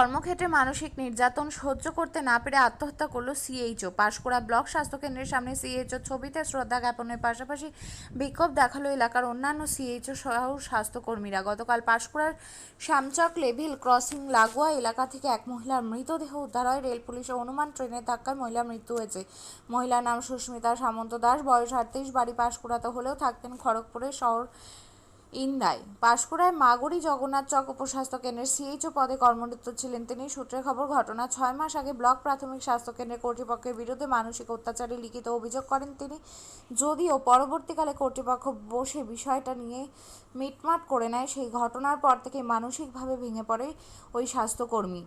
কর্মক্ষেত্রে মানসিক নির্যাতন সহ্য করতে না পেরে আত্মহত্যা করল সিএইচও পাঁশকুড়া ব্লক স্বাস্থ্যকেন্দ্রের সামনে সিএইচও ছবিতে শ্রদ্ধা জ্ঞাপনের পাশাপাশি বিক্ষোভ দেখাল এলাকার অন্যান্য সিএইচও সহ স্বাস্থ্যকর্মীরা। গতকাল পাঁশকুড়ার শ্যামচক লেভিল ক্রসিং লাগোয়া এলাকা থেকে এক মহিলার মৃতদেহ উদ্ধার হয়। রেল পুলিশের অনুমান, ট্রেনের ধাক্কায় মহিলার মৃত্যু হয়েছে। মহিলার নাম সুস্মিতা সামন্ত দাস, বয়স আটত্রিশ, বাড়ি পাঁশকুড়াতে হলেও থাকতেন খড়গপুরের শহর ইন্দায় পাঁশকুড়ায় মাগুরি জগন্নাথ চক উপস্বাস্থ্য কেন্দ্রের সিএইচও পদে কর্মরত ছিলেন তিনি। সূত্রের খবর, ঘটনা ছয় মাস আগে ব্লক প্রাথমিক স্বাস্থ্য কেন্দ্রের কর্তৃপক্ষের বিরুদ্ধে মানসিক অত্যাচারে লিখিত অভিযোগ করেন তিনি। যদিও পরবর্তীকালে কর্তৃপক্ষ বসে বিষয়টা নিয়ে মিটমাট করে নেয়, সেই ঘটনার পর থেকে মানসিকভাবে ভেঙে পড়ে ওই স্বাস্থ্যকর্মী।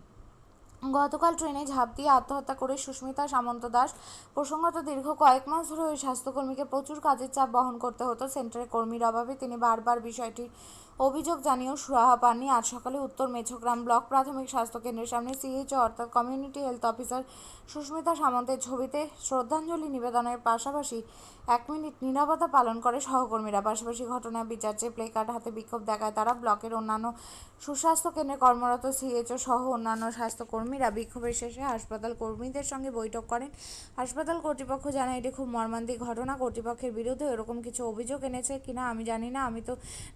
গতকাল ট্রেনে ঝাঁপ দিয়ে আত্মহত্যা করে সুস্মিতা সামন্ত দাস প্রসঙ্গত দীর্ঘ কয়েক মাস ধরে ওই স্বাস্থ্যকর্মীকে প্রচুর কাজের চাপ বহন করতে হতো সেন্টারের কর্মীর অভাবে। তিনি বারবার বিষয়টির অভিযোগ জানিয়েও সুরাহা পাননি। আজ সকালে উত্তর মেছগ্রাম ব্লক প্রাথমিক স্বাস্থ্য কেন্দ্রের সামনে সিএইচও অর্থাৎ কমিউনিটি হেলথ অফিসার সুস্মিতা সামন্তের ছবিতে শ্রদ্ধাঞ্জলি নিবেদনের পাশাপাশি এক মিনিট নীরবতা পালন করে সহকর্মীরা। পাশাপাশি ঘটনা বিচার চেয়ে প্লে কার্ড হাতে বিক্ষোভ দেখায় তারা। ব্লকের অন্যান্য সুস্বাস্থ্য কেন্দ্রে কর্মরত সিএইচও সহ অন্যান্য স্বাস্থ্যকর্মীরা বিক্ষোভের শেষে হাসপাতাল কর্মীদের সঙ্গে বৈঠক করেন। হাসপাতাল কর্তৃপক্ষ জানায়, এটি খুব মর্মান্তিক ঘটনা। কর্তৃপক্ষের বিরুদ্ধে এরকম কিছু অভিযোগ এনেছে কিনা আমি জানি না। আমি তো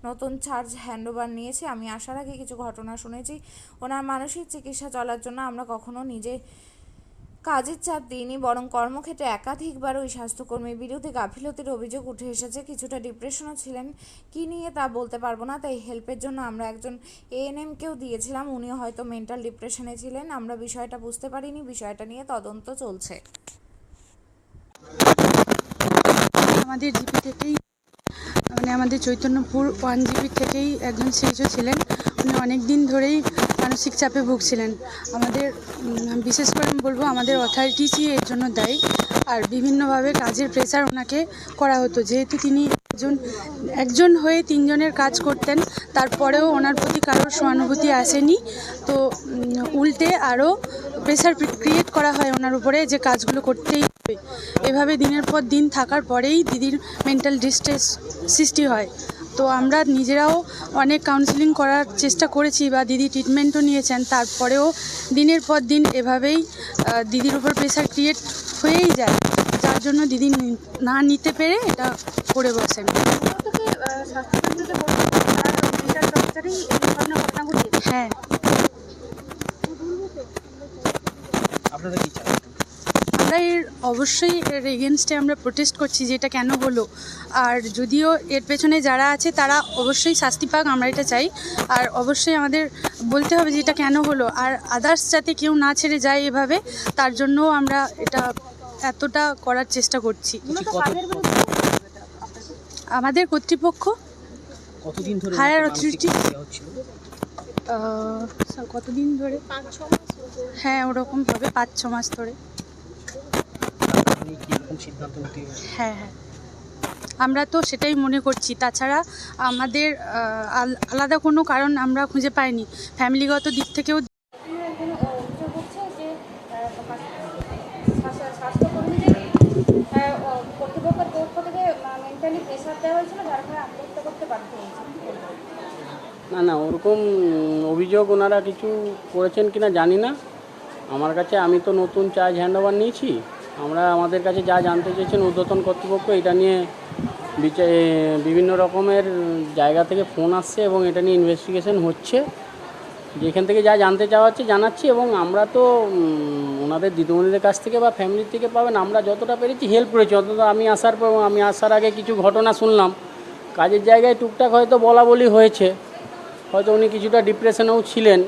নতুন চার্জ হ্যান্ডওভার নিয়েছি। আমি আসার আগে কিছু ঘটনা শুনেছি। ওনার মানসিক চিকিৎসা চলার জন্য আমরা কখনো নিজে কাজের চাপ দিইনি, বরং কর্মক্ষেত্রে একাধিকবার ওই স্বাস্থ্যকর্মীর বিরুদ্ধে গাফিলতির অভিযোগ উঠে এসেছে। কিছুটা ডিপ্রেশনও ছিলেন। কি নিয়ে তা বলতে পারব না, তাই হেল্পের জন্য আমরা একজন এএনএমকেও দিয়েছিলাম। উনিও হয়তো মেন্টাল ডিপ্রেশনে ছিলেন। আমরা বিষয়টা বুঝতে পারিনি। বিষয়টা নিয়ে তদন্ত চলছে। আমাদের জিপি থেকেই আমাদের চৈতন্যপুর ওয়ান জিবি থেকেই একজন সিএইচও ছিলেন। উনি অনেক দিন ধরেই মানসিক চাপে ভুগছিলেন। আমাদের বিশেষ করে আমি বলব আমাদের অথরিটিসই এর জন্য দায়ী। আর বিভিন্নভাবে কাজের প্রেসার ওনাকে করা হতো। যেহেতু তিনি একজন একজন হয়ে তিনজনের কাজ করতেন, তারপরেও ওনার প্রতি কারোর সহানুভূতি আসেনি। তো উল্টে আরও প্রেসার ক্রিয়েট করা হয় ওনার উপরে যে কাজগুলো করতেই এভাবে দিনের পর দিন থাকার পরেই দিদির মেন্টাল ডিস্ট্রেস সৃষ্টি হয়। তো আমরা নিজেরাও অনেক কাউন্সিলিং করার চেষ্টা করেছি বা দিদি ট্রিটমেন্টও নিয়েছেন তারপরেও দিনের পর দিন এভাবেই দিদির উপর প্রেশার ক্রিয়েট হয়েই যায়। যার জন্য দিদি না নিতে পেরে এটা করে বসেন। হ্যাঁ। আমরা এর অবশ্যই এর এগেনস্টে আমরা প্রোটেস্ট করছি যে এটা কেন হলো। আর যদিও এর পেছনে যারা আছে তারা অবশ্যই শাস্তি পাক আমরা এটা চাই। আর অবশ্যই আমাদের বলতে হবে যে এটা কেন হলো। আর আদার্স যাতে কেউ না ছেড়ে যায় এভাবে তার জন্যও আমরা এটা এতটা করার চেষ্টা করছি। আমাদের কর্তৃপক্ষ। কতদিন ধরে হচ্ছিল? আহ, কতদিন ধরে? হ্যাঁ ওরকম হবে পাঁচ ছ মাস ধরে। আপনি কি রকম সিদ্ধান্ত নিতে হ্যাঁ হ্যাঁ। আমরা তো সেটাই মনে করছি। তাছাড়া আমাদের আলাদা কোনো কারণ আমরা খুঁজে পাইনি। ফ্যামিলিগত দিক থেকেও একজন অভিযোগ হচ্ছে যে আহ, স্বাস্থ্য- স্বাস্থ্যকর্মীদের আহ, ও- কর্তৃপক্ষের পক্ষ থেকে মেন্টালি প্রেশার দেওয়া হয়েছিল যার ফলে আত্মহত্যা করতে বাধ্য না না ওরকম অভিযোগ ওনারা কিছু করেছেন কিনা জানি না। আমার কাছে আমি তো নতুন চার্জ হ্যান্ডওভার নিয়েছি। আমরা আমাদের কাছে যা জানতে চেয়েছেন ঊর্ধ্বতন কর্তৃপক্ষ, এটা নিয়ে বিভিন্ন রকমের জায়গা থেকে ফোন আসছে এবং এটা নিয়ে ইনভেস্টিগেশন হচ্ছে। যেখান থেকে যা জানতে চাওয়া হচ্ছে জানাচ্ছি এবং আমরা তো ওনাদের দিদিমণিদের কাছ থেকে বা ফ্যামিলির থেকে পাবেন। আমরা যতটা পেরেছি হেল্প করেছি। অন্তত আমি আসার পর আমি আসার আগে কিছু ঘটনা শুনলাম। কাজের জায়গায় টুকটাক হয়তো বলা বলি হয়েছে। হয়তো উনি কিছুটা ডিপ্রেশনেও ছিলেন।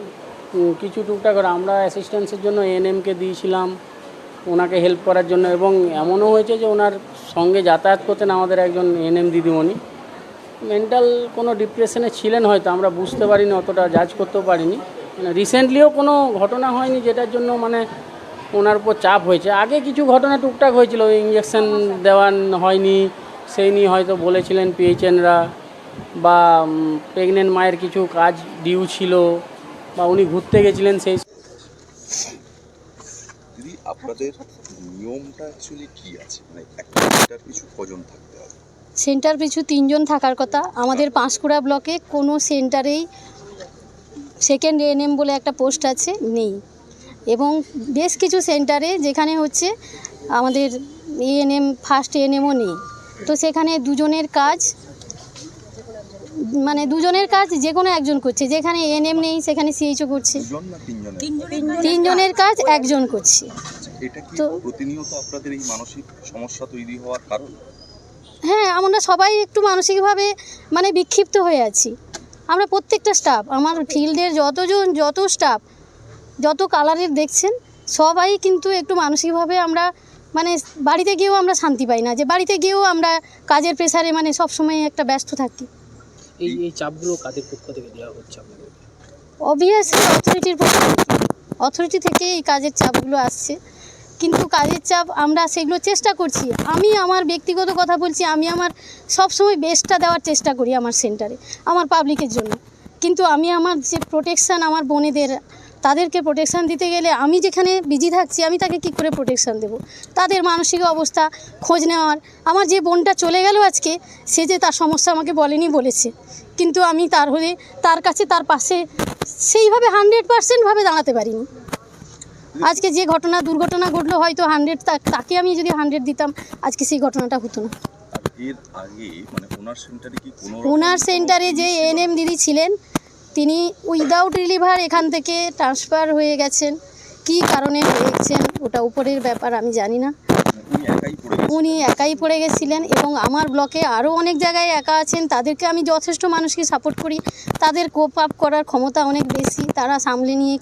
কিছু টুকটাক আমরা অ্যাসিস্ট্যান্সের জন্য এএনএমকে দিয়েছিলাম। ওনাকে হেল্প করার জন্য এবং এমনও হয়েছে যে ওনার সঙ্গে যাতায়াত করতেন আমাদের একজন এএনএম দিদিমণি। মেন্টাল কোনো ডিপ্রেশনে ছিলেন হয়তো, আমরা বুঝতে পারিনি, অতটা জাজ করতেও পারিনি। মানে রিসেন্টলিও কোনো ঘটনা হয়নি যেটার জন্য মানে ওনার উপর চাপ হয়েছে। আগে কিছু ঘটনা টুকটাক হয়েছিল ইঞ্জেকশন দেওয়া হয়নি, সেই নিয়ে হয়তো বলেছিলেন পিএইচএনরা বা প্রেগনেন্ট মায়ের কিছু কাজ ডিউ ছিল, বা উনি ঘুরতে গেছিলেন সেই আপনাদের নিয়মটা অ্যাকচুয়ালি কি আছে? মানে একটা সেন্টার কিছু কজন থাকতে হবে? সেন্টার পিছু তিনজন থাকার কথা। আমাদের পাঁশকুড়া ব্লকে কোনো সেন্টারেই সেকেন্ড এএনএম বলে একটা পোস্ট আছে নেই। এবং বেশ কিছু সেন্টারে যেখানে হচ্ছে আমাদের এএনএম ফার্স্ট এএনএমও নেই। তো সেখানে দুজনের কাজ মানে দুজনের কাজ যে কোনো একজন করছে যেখানে এএনএম নেই সেখানে সিএইচও করছে। দুজন না তিনজনের? তিনজনের কাজ একজন করছে। তো- প্রতিনিয়ত আপনাদের এই মানসিক সমস্যা তৈরি হওয়ার কারণ? হ্যাঁ আমরা সবাই একটু মানসিকভাবে মানে বিক্ষিপ্ত হয়ে আছি। আমরা প্রত্যেকটা স্টাফ আমার ফিল্ডের যতজন যত স্টাফ যত কালারের দেখছেন সবাই কিন্তু একটু মানসিকভাবে আমরা মানে বাড়িতে গিয়েও আমরা শান্তি পাই না যে বাড়িতে গিয়েও আমরা কাজের প্রেসারে মানে সব সময় একটা ব্যস্ত থাকি। এই এই চাপগুলো কাদের পক্ষ থেকে দেওয়া হচ্ছে অবভিয়াসলি অথরিটির পক্ষ অথরিটি থেকে এই কাজের চাপগুলো আসছে। কিন্তু কাজের চাপ আমরা সেগুলো চেষ্টা করছি। আমি আমার ব্যক্তিগত কথা বলছি, আমি আমার সবসময় বেস্টটা দেওয়ার চেষ্টা করি আমার সেন্টারে আমার পাবলিকের জন্য। কিন্তু আমি আমার যে প্রোটেকশান আমার বোনেদের, তাদেরকে প্রোটেকশান দিতে গেলে আমি যেখানে বিজি থাকছি, আমি তাকে কী করে প্রোটেকশান দেব? তাদের মানসিক অবস্থা, খোঁজ নেওয়ার। আমার যে বোনটা চলে গেল আজকে, সে যে তার সমস্যা আমাকে বলেনি বলেছে। কিন্তু আমি তার হয়ে তার কাছে তার পাশে সেইভাবে হান্ড্রেড পার্সেন্টভাবে দাঁড়াতে পারিনি। আজকে যে ঘটনা দুর্ঘটনা ঘটলো হয়তো হান্ড্রেড তাকে আমি যদি হান্ড্রেড দিতাম আজকে সেই ঘটনাটা হতো না। মানে ওনার সেন্টারে যে ই ছিল? এনএম দিদি ছিলেন তিনি উইদাউট রিলিভার এখান থেকে ট্রান্সফার হয়ে গেছেন। কী কারণে হয়েছেন ওটা উপরের ব্যাপার আমি জানি না। উনি একাই পড়ে গেছিলেন। এবং আমার ব্লকে আরও অনেক জায়গায় একা আছেন। তাদেরকে আমি যথেষ্ট মানুষকে সাপোর্ট করি। তাদের কোপ আপ করার ক্ষমতা অনেক বেশি। তারা সামলে নিয়ে